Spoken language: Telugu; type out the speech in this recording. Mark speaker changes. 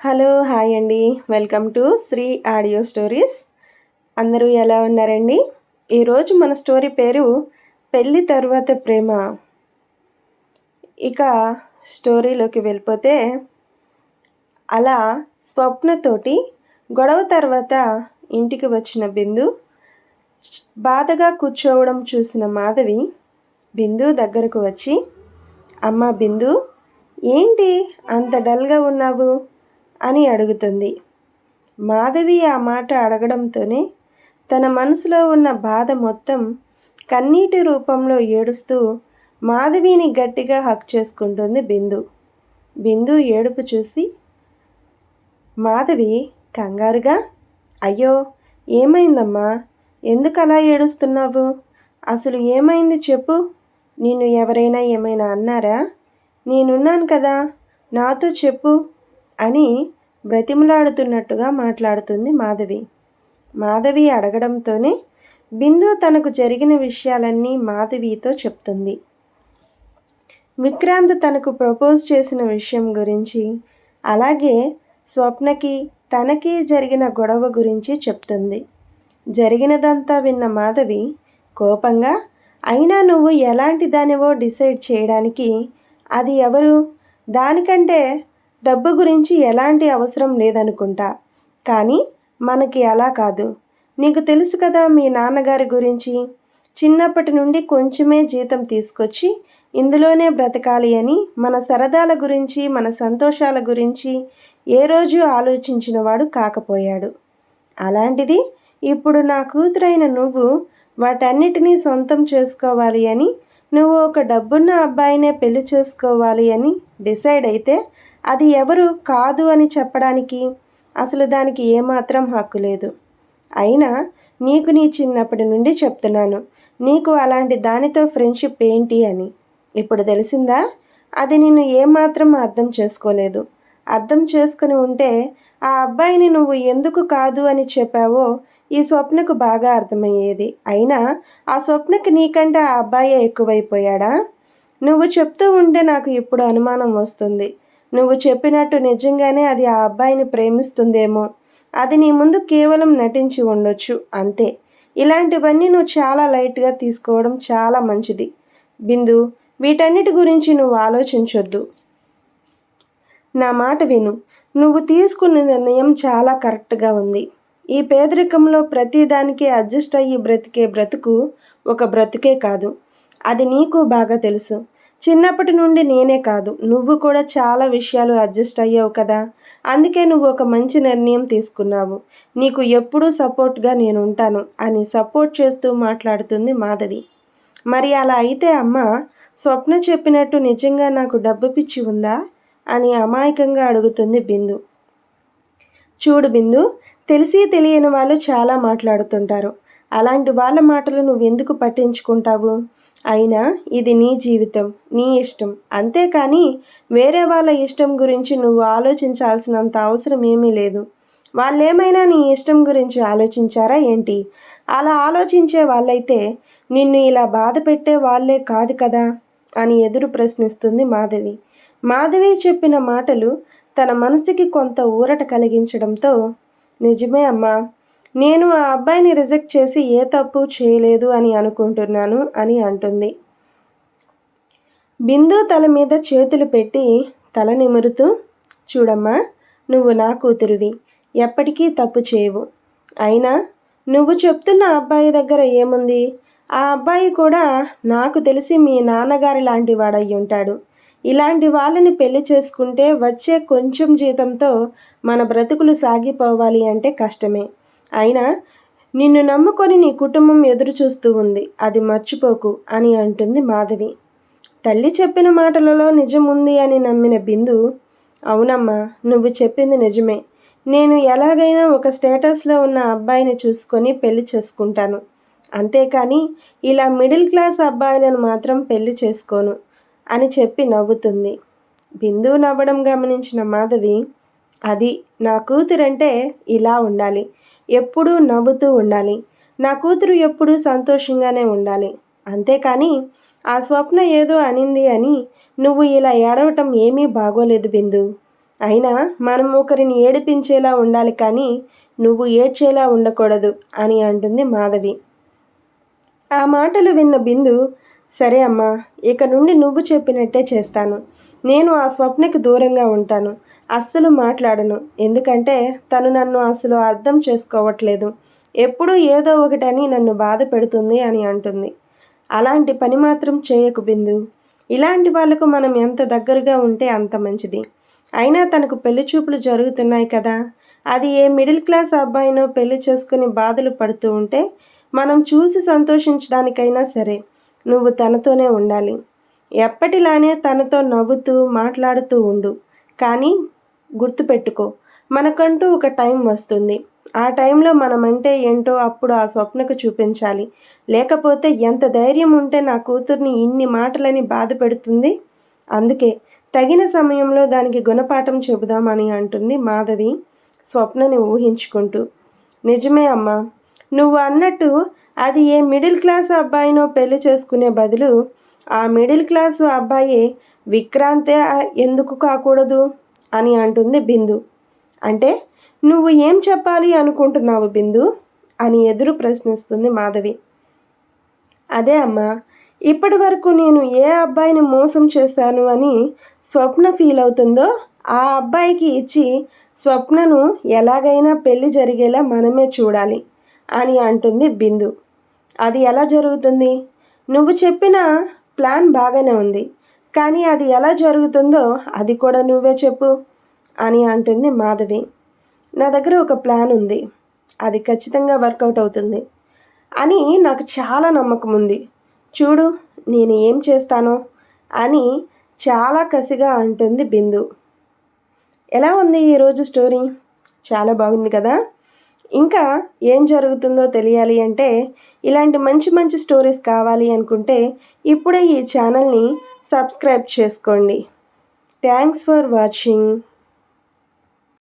Speaker 1: హలో హాయ్ అండి. Welcome to Shri audio stories. అందరూ ఎలా ఉన్నారండి? ఈరోజు మన స్టోరీ పేరు పెళ్ళి తర్వాత ప్రేమ. ఇక స్టోరీలోకి వెళ్ళిపోతే అలా స్వప్నతోటి గొడవ తర్వాత ఇంటికి వచ్చిన బిందు బాధగా కూర్చోవడం చూసిన మాధవి బిందు దగ్గరకు వచ్చి అమ్మ బిందు ఏంటి అంత డల్గా ఉన్నావు? అని అడుగుతుంది. మాధవి ఆ మాట అడగడంతోనే తన మనసులో ఉన్న బాధ మొత్తం కన్నీటి రూపంలో ఏడుస్తూ మాధవిని గట్టిగా హక్ చేసుకుంటుంది బిందు. బిందు ఏడుపు చూసి మాధవి కంగారుగా? అయ్యో ఏమైందమ్మా? ఎందుకు అలా ఏడుస్తున్నావు? అసలు ఏమైంది చెప్పు. నిన్ను ఎవరైనా ఏమైనా అన్నారా? నేనున్నాను కదా. నాతో చెప్పు. అని బ్రతిమలాడుతున్నట్టుగా మాట్లాడుతుంది మాధవి. మాధవి అడగడంతోనే బిందు తనకు జరిగిన విషయాలన్నీ మాధవితో చెప్తుంది. విక్రాంత్ తనకు ప్రపోజ్ చేసిన విషయం గురించి అలాగే స్వప్నకి తనకి జరిగిన గొడవ గురించి చెప్తుంది. జరిగినదంతా విన్న మాధవి కోపంగా అయినా నువ్వు ఎలాంటి దానివో డిసైడ్ చేయడానికి అది ఎవరు? దానికంటే డబ్బు గురించి ఎలాంటి అవసరం లేదనుకుంటా. కానీ మనకి అలా కాదు. నీకు తెలుసు కదా మీ నాన్నగారి గురించి. చిన్నప్పటి నుండి కొంచెమే జీతం తీసుకొచ్చి ఇందులోనే బ్రతకాలి అని మన సరదాల గురించి మన సంతోషాల గురించి ఏ రోజు ఆలోచించిన వాడు కాకపోయాడు. అలాంటిది ఇప్పుడు నా కూతురైన నువ్వు వాటన్నిటినీ సొంతం చేసుకోవాలి అని నువ్వు ఒక డబ్బున్న అబ్బాయినే పెళ్ళి చేసుకోవాలి అని డిసైడ్ అయితే అది ఎవరు కాదు అని చెప్పడానికి అసలు దానికి ఏమాత్రం హక్కు లేదు. అయినా నీకు నీ చిన్నప్పటి నుండి చెప్తున్నాను. నీకు అలాంటి దానితో ఫ్రెండ్షిప్ ఏంటి అని. ఇప్పుడు తెలిసిందా? అది నిన్ను ఏమాత్రం అర్థం చేసుకోలేదు. అర్థం చేసుకుని ఉంటే ఆ అబ్బాయిని నువ్వు ఎందుకు కాదు అని చెప్పావో ఈ స్వప్నకు బాగా అర్థమయ్యేది. అయినా ఆ స్వప్నకి నీకంటే ఆ అబ్బాయే ఎక్కువైపోయాడా? నువ్వు చెప్తూ ఉంటే నాకు ఇప్పుడు అనుమానం వస్తుంది. నువ్వు చెప్పినట్టు నిజంగానే అది ఆ అబ్బాయిని ప్రేమిస్తుందేమో. అది నీ ముందు కేవలం నటించి ఉండొచ్చు అంతే. ఇలాంటివన్నీ నువ్వు చాలా లైట్గా తీసుకోవడం చాలా మంచిది. బిందు వీటన్నిటి గురించి నువ్వు ఆలోచించొద్దు. నా మాట విను. నువ్వు తీసుకున్న నిర్ణయం చాలా కరెక్ట్గా ఉంది. ఈ పేదరికంలో ప్రతిదానికి అడ్జస్ట్ అయ్యి బ్రతికే బ్రతుకు ఒక బ్రతుకే కాదు. అది నీకు బాగా తెలుసు. చిన్నప్పటి నుండి నేనే కాదు. నువ్వు కూడా చాలా విషయాలు అడ్జస్ట్ అయ్యావు కదా. అందుకే నువ్వు ఒక మంచి నిర్ణయం తీసుకున్నావు. నీకు ఎప్పుడూ సపోర్ట్గా నేను ఉంటాను అని సపోర్ట్ చేస్తూ మాట్లాడుతుంది మాధవి. మరి అలా అయితే అమ్మ స్వప్న చెప్పినట్టు నిజంగా నాకు డబ్బు పిచ్చి ఉందా? అని అమాయకంగా అడుగుతుంది బిందు. చూడు బిందు తెలిసి తెలియని వాళ్ళు చాలా మాట్లాడుతుంటారు. అలాంటి వాళ్ళ మాటలు నువ్వెందుకు పట్టించుకుంటావు? అయినా ఇది నీ జీవితం నీ ఇష్టం. అంతేకాని వేరే వాళ్ళ ఇష్టం గురించి నువ్వు ఆలోచించాల్సినంత అవసరం ఏమీ లేదు. వాళ్ళేమైనా నీ ఇష్టం గురించి ఆలోచించారా ఏంటి? అలా ఆలోచించే వాళ్ళైతే నిన్ను ఇలా బాధ పెట్టే వాళ్ళే కాదు కదా? అని ఎదురు ప్రశ్నిస్తుంది మాధవి. మాధవి చెప్పిన మాటలు తన మనసుకి కొంత ఊరట కలిగించడంతో నిజమే అమ్మా నేను ఆ అబ్బాయిని రిజెక్ట్ చేసి ఏ తప్పు చేయలేదు అని అనుకుంటున్నాను అని అంటుంది. బిందు తల మీద చేతులు పెట్టి తల నిమురుతూ చూడమ్మా నువ్వు నా కూతురువి ఎప్పటికీ తప్పు చేయవు. అయినా నువ్వు చెప్తున్న అబ్బాయి దగ్గర ఏముంది? ఆ అబ్బాయి కూడా నాకు తెలిసి మీ నాన్నగారి లాంటి వాడయి ఉంటాడు. ఇలాంటి వాళ్ళని పెళ్ళి చేసుకుంటే వచ్చే కొంచెం జీతంతో మన బ్రతుకులు సాగిపోవాలి అంటే కష్టమే. అయినా నిన్ను నమ్ముకొని నీ కుటుంబం ఎదురు చూస్తూ ఉంది. అది మర్చిపోకు అని అంటుంది మాధవి. తల్లి చెప్పిన మాటలలో నిజం ఉంది అని నమ్మిన బిందు అవునమ్మా నువ్వు చెప్పింది నిజమే. నేను ఎలాగైనా ఒక స్టేటస్లో ఉన్న అబ్బాయిని చూసుకొని పెళ్ళి చేసుకుంటాను. అంతేకాని ఇలా మిడిల్ క్లాస్ అబ్బాయిలను మాత్రం పెళ్ళి చేసుకోను అని చెప్పి నవ్వుతుంది. బిందు నవ్వడం గమనించిన మాధవి అది నా కూతురంటే ఇలా ఉండాలి. ఎప్పుడూ నవ్వుతూ ఉండాలి. నా కూతురు ఎప్పుడూ సంతోషంగానే ఉండాలి. అంతేకాని ఆ స్వప్న ఏదో అనింది అని నువ్వు ఇలా ఏడవటం ఏమీ బాగోలేదు బిందు. అయినా మనం ఒకరిని ఏడిపించేలా ఉండాలి కానీ నువ్వు ఏడ్చేలా ఉండకూడదు అని అంటుంది మాధవి. ఆ మాటలు విన్న బిందు సరే అమ్మా ఇక నుండి నువ్వు చెప్పినట్టే చేస్తాను. నేను ఆ స్వప్నకి దూరంగా ఉంటాను. అస్సలు మాట్లాడను. ఎందుకంటే తను నన్ను అసలు అర్థం చేసుకోవట్లేదు. ఎప్పుడూ ఏదో ఒకటని నన్ను బాధ పెడుతుంది అని అంటుంది. అలాంటి పని మాత్రం చేయకు బిందు. ఇలాంటి వాళ్ళకు మనం ఎంత దగ్గరగా ఉంటే అంత మంచిది. అయినా తనకు పెళ్ళి చూపులు జరుగుతున్నాయి కదా. అది ఏ మిడిల్ క్లాస్ అబ్బాయినో పెళ్ళి చేసుకుని బాధలు పడుతూ ఉంటే మనం చూసి సంతోషించడానికైనా సరే నువ్వు తనతోనే ఉండాలి. ఎప్పటిలానే తనతో నవ్వుతూ మాట్లాడుతూ ఉండు. కానీ గుర్తుపెట్టుకో మనకంటూ ఒక టైం వస్తుంది. ఆ టైంలో మనమంటే ఏంటో అప్పుడు ఆ స్వప్నకు చూపించాలి. లేకపోతే ఎంత ధైర్యం ఉంటే నా కూతుర్ని ఇన్ని మాటలని బాధ పెడుతుంది? అందుకే తగిన సమయంలో దానికి గుణపాఠం చెబుదామని అంటుంది మాధవి స్వప్నని ఊహించుకుంటూ. నిజమే అమ్మా నువ్వు అన్నట్టు అది ఏ మిడిల్ క్లాస్ అబ్బాయినో పెళ్ళి చేసుకునే బదులు ఆ మిడిల్ క్లాసు అబ్బాయి విక్రాంతే ఎందుకు కాకూడదు అని అంటుంది బిందు. అంటే నువ్వు ఏం చెప్పాలి అనుకుంటున్నావు బిందు? అని ఎదురు ప్రశ్నిస్తుంది మాధవి. అదే అమ్మా ఇప్పటి వరకు నేను ఏ అబ్బాయిని మోసం చేశాను అని స్వప్న ఫీల్ అవుతుందో ఆ అబ్బాయికి ఇచ్చి స్వప్నను ఎలాగైనా పెళ్ళి జరిగేలా మనమే చూడాలి అని అంటుంది బిందు. అది ఎలా జరుగుతుంది? నువ్వు చెప్పిన ప్లాన్ బాగానే ఉంది. కానీ అది ఎలా జరుగుతుందో అది కూడా నువ్వే చెప్పు అని అంటుంది మాధవి. నా దగ్గర ఒక ప్లాన్ ఉంది. అది ఖచ్చితంగా వర్కౌట్ అవుతుంది అని నాకు చాలా నమ్మకం ఉంది. చూడు నేను ఏం చేస్తానో అని చాలా కసిగా అంటుంది బిందు. ఎలా ఉంది ఈరోజు స్టోరీ? చాలా బాగుంది కదా? ఇంకా ఏం జరుగుతుందో తెలియాలి అంటే ఇలాంటి మంచి మంచి స్టోరీస్ కావాలి అనుకుంటే ఇప్పుడే ఈ ఛానల్ని సబ్స్క్రైబ్ చేసుకోండి. Thanks for watching.